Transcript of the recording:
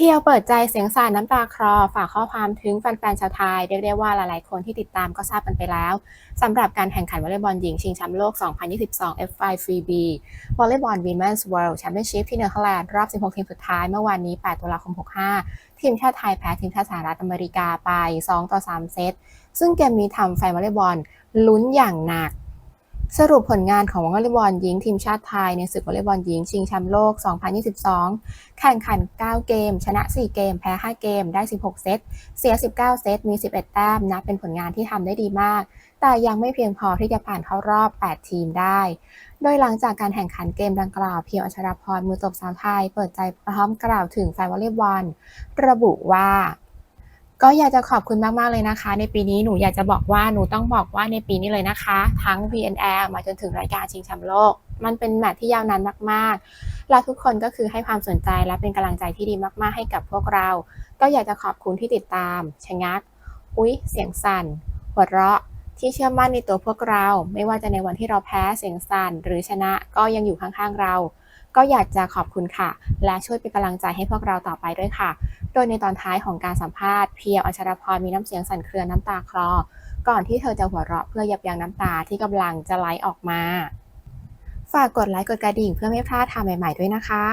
เพียวเปิดใจเสียงสานน้ำตาคลอฝากข้อความถึงแฟนๆชาวไทยเรียกได้ว่าหลายๆคนที่ติดตามก็ทราบกันไปแล้วสำหรับการแข่งขันวอลเลย์บอลหญิงชิงแชมป์โลก 2022 F5FB วอลเลย์บอล Women's World Championship ที่เนเธอร์แลนด์รอบ 16 ทีมสุดท้ายเมื่อวานนี้ 8 ตุลาคม 65 ทีมชาติไทยแพ้ทีมชาติสหรัฐอเมริกาไป 2 ต่อ 3 เซตซึ่งเกมนี้ทำแฟนวอลเลย์บอลลุ้นอย่างหนัก สรุปผลงานของวอลเลย์บอลหญิงทีมชาติไทยในศึกวอลเลย์บอลหญิงชิงแชมป์โลก 2022 แข่งขัน 9 เกม ชนะ 4 เกม แพ้ 5 เกม ได้ 16 เซต เสีย 19 เซต มี 11 แต้ม นับเป็นผลงานที่ทำได้ดีมาก แต่ยังไม่เพียงพอที่จะผ่านเข้ารอบ 8 ทีมได้ โดยหลังจากการแข่งขันเกมดังกล่าว เพียวอัชรพร มือตบสาวไทย เปิดใจพร้อมกล่าวถึงแฟนวอลเลย์บอล ระบุว่า ก็อยากจะขอบคุณมาก ๆ เลยนะคะ ในปีนี้หนูอยากจะบอกว่าหนูต้องบอกว่าในปีนี้เลยนะคะ ทั้ง VNL มาจนถึงรายการชิงแชมป์โลก มันเป็นแมตช์ที่ยาวนานมาก ๆ และทุกคนก็คือให้ความสนใจและเป็นกำลังใจที่ดีมาก ๆ ให้กับพวกเรา ก็อยากจะขอบคุณที่ติดตาม ชะงัก อุ๊ย เสียงสั่น หัวเราะ ที่เชื่อมั่นในตัวพวกเรา ไม่ว่าจะในวันที่เราแพ้เสียงสั่นหรือชนะก็ยังอยู่ข้าง ๆ เรา ก็อยากจะขอบคุณค่ะ และช่วยเป็นกำลังใจให้พวกเราต่อไปด้วยค่ะ ดยในตอนท้ายของการสัมภาษณ์เพียวอัชรพรมีน้ำเสียงสั่นเครือน้ำตาคลอ ก่อนที่เธอจะหัวเราะเพื่อยับยั้งน้ำตาที่กำลังจะไหลออกมา ฝากกดไลค์กดกระดิ่งเพื่อไม่พลาดทางใหม่ ๆ ด้วยนะคะ